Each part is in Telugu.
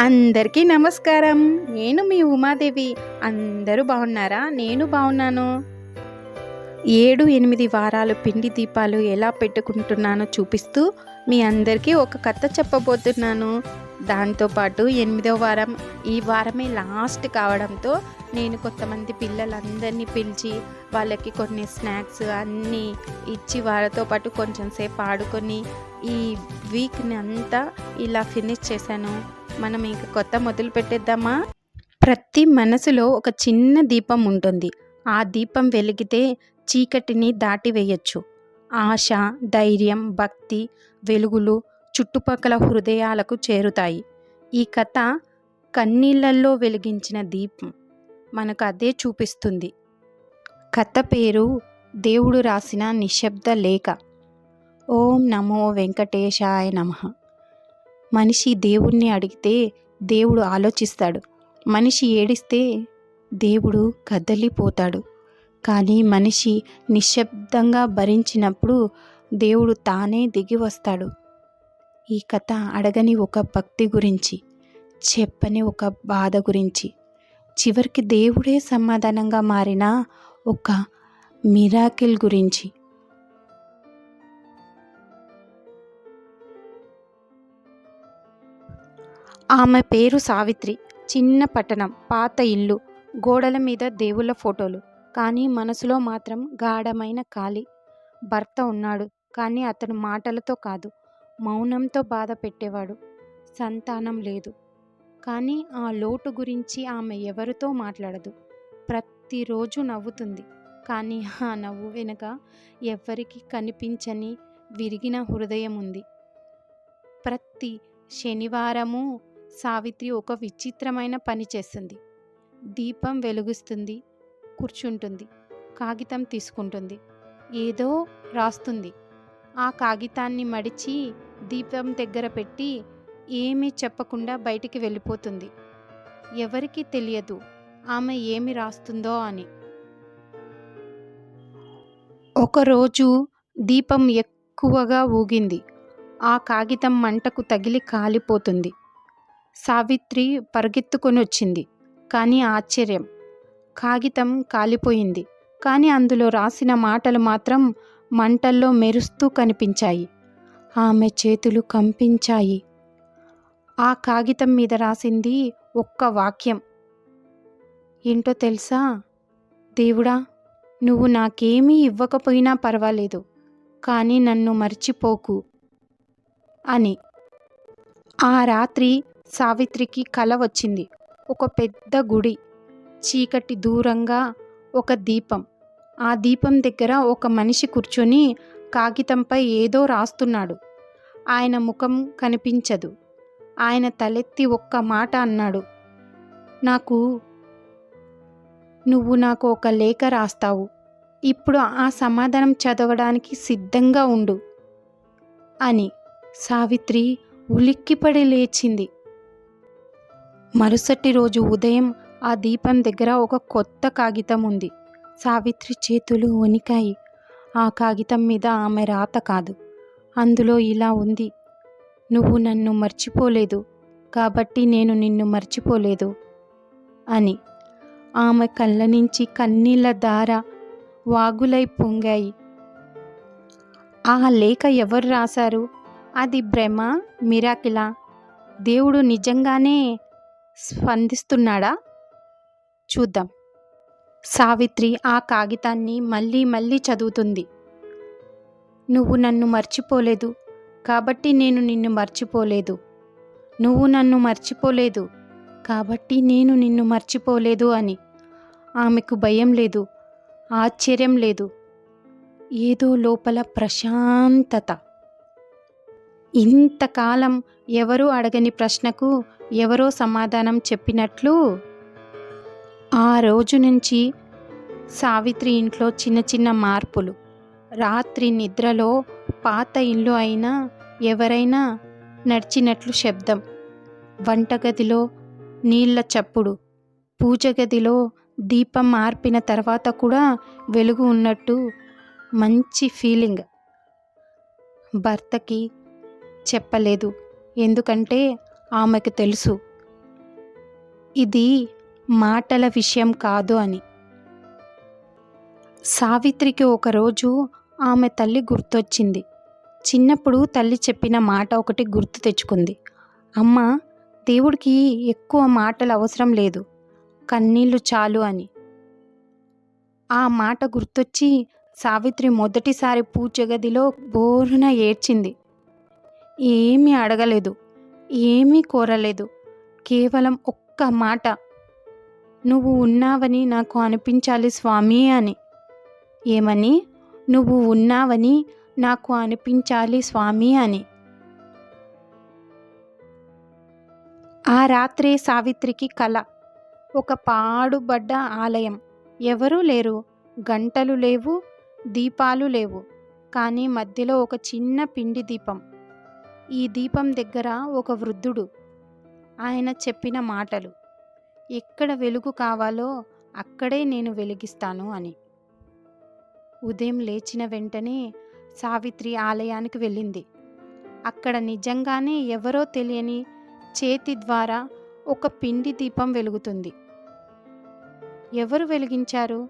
అందరికీ నమస్కారం. నేను మీ ఉమాదేవి. అందరూ బాగున్నారా? నేను బాగున్నాను. ఏడు ఎనిమిది వారాలు పిండి దీపాలు ఎలా పెట్టుకుంటున్నానో చూపిస్తూ మీ అందరికీ ఒక కథ చెప్పబోతున్నాను. దాంతోపాటు ఎనిమిదో వారం ఈ వారమే లాస్ట్ కావడంతో నేను కొంతమంది పిల్లలందరినీ పిలిచి వాళ్ళకి కొన్ని స్నాక్స్ అన్నీ ఇచ్చి వాళ్ళతో పాటు కొంచెం సేపు ఆడుకొని ఈ వీక్ని అంతా ఇలా ఫినిష్ చేశాను. మనం ఇంక కొత్త మొదలు పెట్టేద్దామా? ప్రతి మనసులో ఒక చిన్న దీపం ఉంటుంది. ఆ దీపం వెలిగితే చీకటిని దాటివేయచ్చు. ఆశ ధైర్యం భక్తి వెలుగులు చుట్టుపక్కల హృదయాలకు చేరుతాయి. ఈ కథ కన్నీళ్ళల్లో వెలిగించిన దీపం మనకు అదే చూపిస్తుంది. కథ పేరు దేవుడు రాసిన నిశ్శబ్ద లేఖ. ఓం నమో వెంకటేశాయ నమః. మనిషి దేవుణ్ణి అడిగితే దేవుడు ఆలోచిస్తాడు. మనిషి ఏడిస్తే దేవుడు కదలిపోతాడు కానీ మనిషి నిశ్శబ్దంగా భరించినప్పుడు దేవుడు తానే దిగి వస్తాడు ఈ కథ అడగని ఒక భక్తి గురించి చెప్పని ఒక బాధ గురించి చివరికి దేవుడే సమాధానంగా మారిన ఒక మిరాకిల్ గురించి ఆమె పేరు సావిత్రి. చిన్న పట్టణం పాత ఇల్లు గోడల మీద దేవుళ్ళ ఫోటోలు. కానీ మనసులో మాత్రం గాఢమైన ఖాళీ. భర్త ఉన్నాడు కానీ అతను మాటలతో కాదు మౌనంతో బాధ పెట్టేవాడు. సంతానం లేదు. కానీ ఆ లోటు గురించి ఆమె ఎవరితో మాట్లాడదు. ప్రతిరోజు నవ్వుతుంది. కానీ ఆ నవ్వు వెనుక ఎవ్వరికి కనిపించని విరిగిన హృదయం ఉంది. ప్రతి శనివారము సావిత్రి ఒక విచిత్రమైన పని చేస్తుంది. దీపం వెలుగుస్తుంది కూర్చుంటుంది కాగితం తీసుకుంటుంది ఏదో రాస్తుంది. ఆ కాగితాన్ని మడిచి దీపం దగ్గర పెట్టి ఏమీ చెప్పకుండా బయటికి వెళ్ళిపోతుంది. ఎవరికీ తెలియదు ఆమె ఏమి రాస్తుందో అని. ఒకరోజు దీపం ఎక్కువగా ఊగింది. ఆ కాగితం మంటకు తగిలి కాలిపోతుంది. సావిత్రి పరిగెత్తుకొని వచ్చింది కానీ ఆశ్చర్యం. కాగితం కాలిపోయింది. కానీ అందులో రాసిన మాటలు మాత్రం మంటల్లో మెరుస్తూ కనిపించాయి. ఆమె చేతులు కంపించాయి. ఆ కాగితం మీద రాసింది ఒక్క వాక్యం. ఏంటో తెలుసా? దేవుడా నువ్వు నాకేమీ ఇవ్వకపోయినా పర్వాలేదు. కానీ నన్ను మర్చిపోకు అని. ఆ రాత్రి సావిత్రికి కల వచ్చింది. ఒక పెద్ద గుడి. చీకటి దూరంగా ఒక దీపం. ఆ దీపం దగ్గర ఒక మనిషి కూర్చొని కాగితంపై ఏదో రాస్తున్నాడు. ఆయన ముఖం కనిపించదు. ఆయన తలెత్తి ఒక్క మాట అన్నాడు. నాకు నువ్వు నాకు ఒక లేఖ రాస్తావు. ఇప్పుడు ఆ సమాధానం చదవడానికి సిద్ధంగా ఉండు అని సావిత్రి ఉలిక్కిపడి లేచింది. మరుసటి రోజు ఉదయం ఆ దీపం దగ్గర ఒక కొత్త కాగితం ఉంది. సావిత్రి చేతులు వణికాయి. ఆ కాగితం మీద ఆమె రాత కాదు. అందులో ఇలా ఉంది. నువ్వు నన్ను మర్చిపోలేదు. కాబట్టి నేను నిన్ను మర్చిపోలేదు అని. ఆమె కళ్ళ నుంచి కన్నీళ్ళ దార వాగులై పొంగాయి. ఆ లేఖ ఎవరు రాశారు? అది భ్రమ మిరాకిలా. దేవుడు నిజంగానే స్పందిస్తున్నాడా? చూద్దాం. సావిత్రి ఆ కాగితాన్ని మళ్ళీ మళ్ళీ చదువుతుంది. నువ్వు నన్ను మర్చిపోలేదు. కాబట్టి నేను నిన్ను మర్చిపోలేదు. నువ్వు నన్ను మర్చిపోలేదు. కాబట్టి నేను నిన్ను మర్చిపోలేదు అని. ఆమెకు భయం లేదు. ఆశ్చర్యం లేదు. ఏదో లోపల ప్రశాంతత. ఇంతకాలం ఎవరూ అడగని ప్రశ్నకు ఎవరో సమాధానం చెప్పినట్లు ఆ రోజు నుంచి సావిత్రి ఇంట్లో చిన్న చిన్న మార్పులు. రాత్రి నిద్రలో పాత ఇల్లు అయినా ఎవరైనా నడిచినట్లు శబ్దం. వంటగదిలో నీళ్ళ చప్పుడు. పూజ గదిలో దీపం మార్పిన తర్వాత కూడా వెలుగు ఉన్నట్టు మంచి ఫీలింగ్. భర్తకి చెప్పలేదు. ఎందుకంటే ఆమెకు తెలుసు. ఇది మాటల విషయం కాదు అని. సావిత్రికి ఒకరోజు ఆమె తల్లి గుర్తొచ్చింది. చిన్నప్పుడు తల్లి చెప్పిన మాట ఒకటి గుర్తు తెచ్చుకుంది. అమ్మ దేవుడికి ఎక్కువ మాటలు అవసరం లేదు. కన్నీళ్ళు చాలు అని. ఆ మాట గుర్తొచ్చి సావిత్రి మొదటిసారి పూజ గదిలో బోరున ఏడ్చింది. ఏమీ అడగలేదు. ఏమీ కోరలేదు. కేవలం ఒక్క మాట. నువ్వు ఉన్నావని నాకు అనిపించాలి స్వామి అని. ఏమని? నువ్వు ఉన్నావని నాకు అనిపించాలి స్వామి అని. ఆ రాత్రే సావిత్రికి కల. ఒక పాడుబడ్డ ఆలయం. ఎవరూ లేరు. గంటలు లేవు. దీపాలు లేవు. కానీ మధ్యలో ఒక చిన్న పిండి దీపం. ఈ దీపం దగ్గర ఒక వృద్ధుడు. ఆయన చెప్పిన మాటలు ఎక్కడ వెలుగు కావాలో అక్కడే నేను వెలిగిస్తాను అని. ఉదయం లేచిన వెంటనే సావిత్రి ఆలయానికి వెళ్ళింది. అక్కడ నిజంగానే ఎవరో తెలియని చేతి ద్వారా ఒక పిండి దీపం వెలుగుతుంది. ఎవరు వెలిగించారు?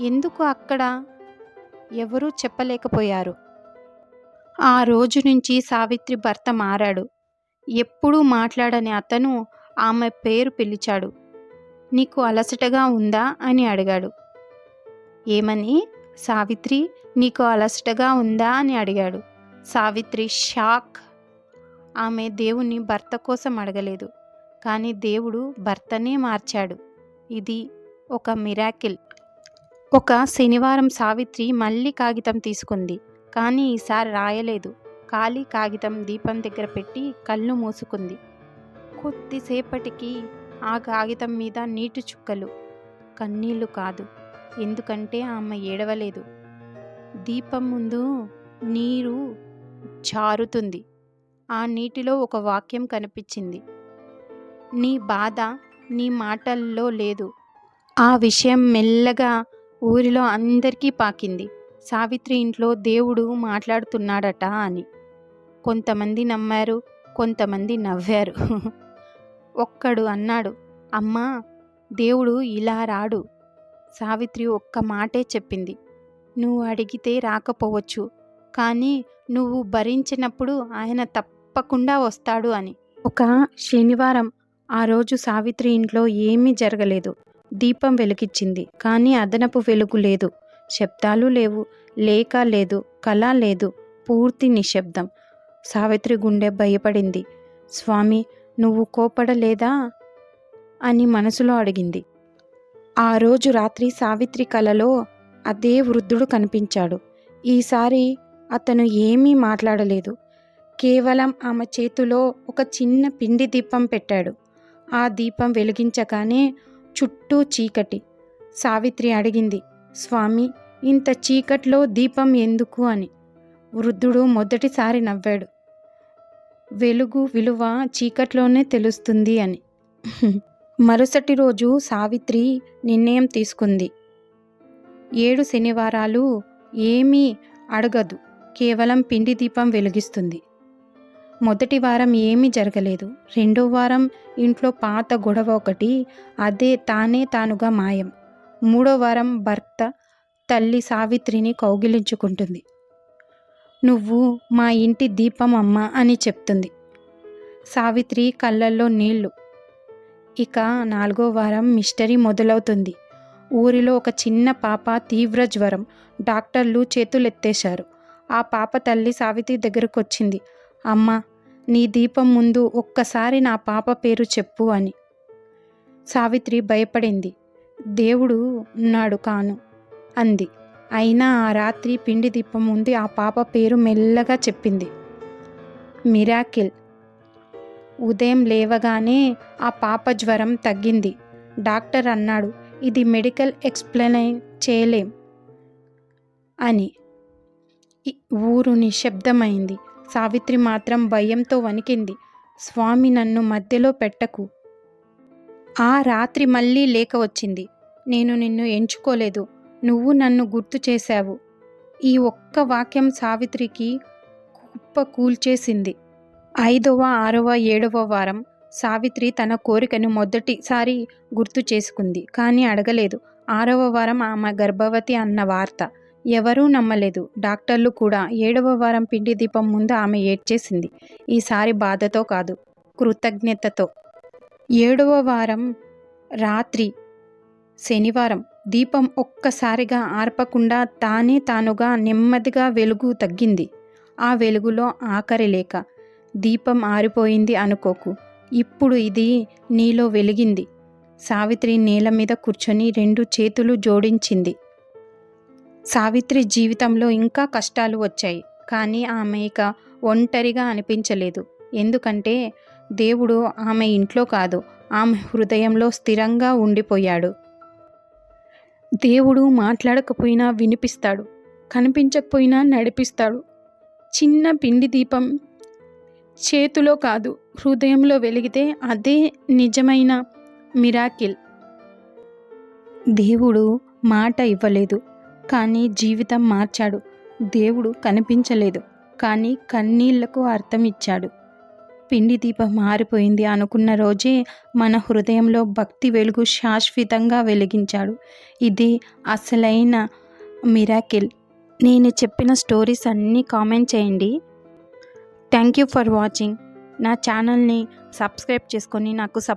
ఎందుకు అక్కడ ఎవరూ చెప్పలేకపోయారు? ఆ రోజు నుంచి సావిత్రి భర్త మారాడు. ఎప్పుడూ మాట్లాడని అతను ఆమె పేరు పిలిచాడు. నీకు అలసటగా ఉందా? అని అడిగాడు. ఏమని? సావిత్రి నీకు అలసటగా ఉందా? అని అడిగాడు. సావిత్రి షాక్. ఆమె దేవుని భర్త కోసం అడగలేదు. కానీ దేవుడు భర్తనే మార్చాడు. ఇది ఒక మిరాకిల్. ఒక శనివారం సావిత్రి మళ్ళీ కాగితం తీసుకుంది. కానీ ఈసారి రాయలేదు. ఖాళీ కాగితం దీపం దగ్గర పెట్టి కళ్ళు మూసుకుంది. కొద్దిసేపటికి ఆ కాగితం మీద నీటి చుక్కలు. కన్నీళ్ళు కాదు. ఎందుకంటే ఆమె ఏడవలేదు. దీపం ముందు నీరు జారుతుంది. ఆ నీటిలో ఒక వాక్యం కనిపించింది. నీ బాధ నీ మాటల్లో లేదు. ఆ విషయం మెల్లగా ఊరిలో అందరికీ పాకింది. సావిత్రి ఇంట్లో దేవుడు మాట్లాడుతున్నాడట అని. కొంతమంది నమ్మారు కొంతమంది నవ్వారు. ఒక్కడు అన్నాడు అమ్మా దేవుడు ఇలా రాడు. సావిత్రి ఒక్క మాటే చెప్పింది నువ్వు అడిగితే రాకపోవచ్చు కానీ నువ్వు భరించినప్పుడు ఆయన తప్పకుండా వస్తాడు అని. ఒక శనివారం ఆ రోజు సావిత్రి ఇంట్లో ఏమీ జరగలేదు. దీపం వెలిగించింది కానీ అదనపు వెలుగు లేదు. శబ్దాలు లేవు. లేక లేదు కళ లేదు పూర్తి నిశ్శబ్దం. సావిత్రి గుండె భయపడింది. స్వామి నువ్వు కోపడలేదా? అని మనసులో అడిగింది. ఆ రోజు రాత్రి సావిత్రి కలలో అదే వృద్ధుడు కనిపించాడు. ఈసారి అతను ఏమీ మాట్లాడలేదు. కేవలం ఆమె చేతిలో ఒక చిన్న పిండి దీపం పెట్టాడు. ఆ దీపం వెలిగించగానే చుట్టూ చీకటి. సావిత్రి అడిగింది స్వామి ఇంత చీకట్లో దీపం ఎందుకు అని. వృద్ధుడు మొదటిసారి నవ్వాడు. వెలుగు విలువ చీకట్లోనే తెలుస్తుంది అని. మరుసటి రోజు సావిత్రి నిర్ణయం తీసుకుంది. ఏడు శనివారాలు ఏమీ అడగదు. కేవలం పిండి దీపం వెలిగిస్తుంది. మొదటి వారం ఏమీ జరగలేదు. రెండో వారం ఇంట్లో పాత గొడవ ఒకటి అదే తానే తానుగా మాయం. మూడో వారం భర్త తల్లి సావిత్రిని కౌగిలించుకుంటుంది. నువ్వు మా ఇంటి దీపం అమ్మ అని చెప్తుంది. సావిత్రి కళ్ళల్లో నీళ్ళు. ఇక నాలుగో వారం మిస్టరీ మొదలవుతుంది. ఊరిలో ఒక చిన్న పాప తీవ్ర జ్వరం. డాక్టర్లు చేతులెత్తేశారు. ఆ పాప తల్లి సావిత్రి దగ్గరకు వచ్చింది అమ్మ నీ దీపం ముందు ఒక్కసారి నా పాప పేరు చెప్పు అని. సావిత్రి భయపడింది. దేవుడు ఉన్నాడు కాను అంది. అయినా ఆ రాత్రి పిండి దీపం ఉంది ఆ పాప పేరు మెల్లగా చెప్పింది. మిరాకిల్. ఉదయం లేవగానే ఆ పాప జ్వరం తగ్గింది. డాక్టర్ అన్నాడు ఇది మెడికల్ ఎక్స్ప్లెయిన్ చేయలేం అని. ఊరు నిశ్శబ్దమైంది సావిత్రి మాత్రం భయంతో వణికింది. స్వామి నన్ను మధ్యలో పెట్టకు. ఆ రాత్రి మళ్ళీ లేక వచ్చింది. నేను నిన్ను ఎంచుకోలేదు. నువ్వు నన్ను గుర్తు చేశావు. ఈ ఒక్క వాక్యం సావిత్రికి కుప్ప కూల్చేసింది. ఐదవ ఆరవ ఏడవ వారం సావిత్రి తన కోరికను మొదటిసారి గుర్తు చేసుకుంది కానీ అడగలేదు. ఆరవ వారం ఆమె గర్భవతి అన్న వార్త ఎవరూ నమ్మలేదు. డాక్టర్లు కూడా ఏడవ వారం పిండి దీపం ముందు ఆమె ఏడ్చేసింది. ఈసారి బాధతో కాదు కృతజ్ఞతతో. ఏడవ వారం రాత్రి శనివారం. దీపం ఒక్కసారిగా ఆర్పకుండా తానే తానుగా నెమ్మదిగా వెలుగు తగ్గింది. ఆ వెలుగులో ఆఖరి లేక దీపం ఆరిపోయింది అనుకోకు. ఇప్పుడు ఇది నీలో వెలిగింది. సావిత్రి నేల మీద కూర్చొని రెండు చేతులు జోడించింది. సావిత్రి జీవితంలో ఇంకా కష్టాలు వచ్చాయి. కానీ ఆమె ఇక ఒంటరిగా అనిపించలేదు. ఎందుకంటే దేవుడు ఆమె ఇంట్లో కాదు ఆమె హృదయంలో స్థిరంగా ఉండిపోయాడు. దేవుడు మాట్లాడకపోయినా వినిపిస్తాడు కనిపించకపోయినా నడిపిస్తాడు. చిన్న పిండి దీపం చేతిలో కాదు హృదయంలో వెలిగితే అదే నిజమైన మిరాకిల్. దేవుడు మాట ఇవ్వలేదు కానీ జీవితం మార్చాడు. దేవుడు కనిపించలేదు కానీ కన్నీళ్ళకు అర్థం ఇచ్చాడు పిండి దీపం మారిపోయింది అనుకున్న రోజే మన హృదయంలో భక్తి వెలుగు శాశ్వతంగా వెలిగించాడు. ఇది అసలైన మిరాకిల్. నేను చెప్పిన స్టోరీస్ అన్నీ కామెంట్ చేయండి. Thank you for watching. నా ఛానల్ని సబ్స్క్రైబ్ చేసుకొని నాకు సప్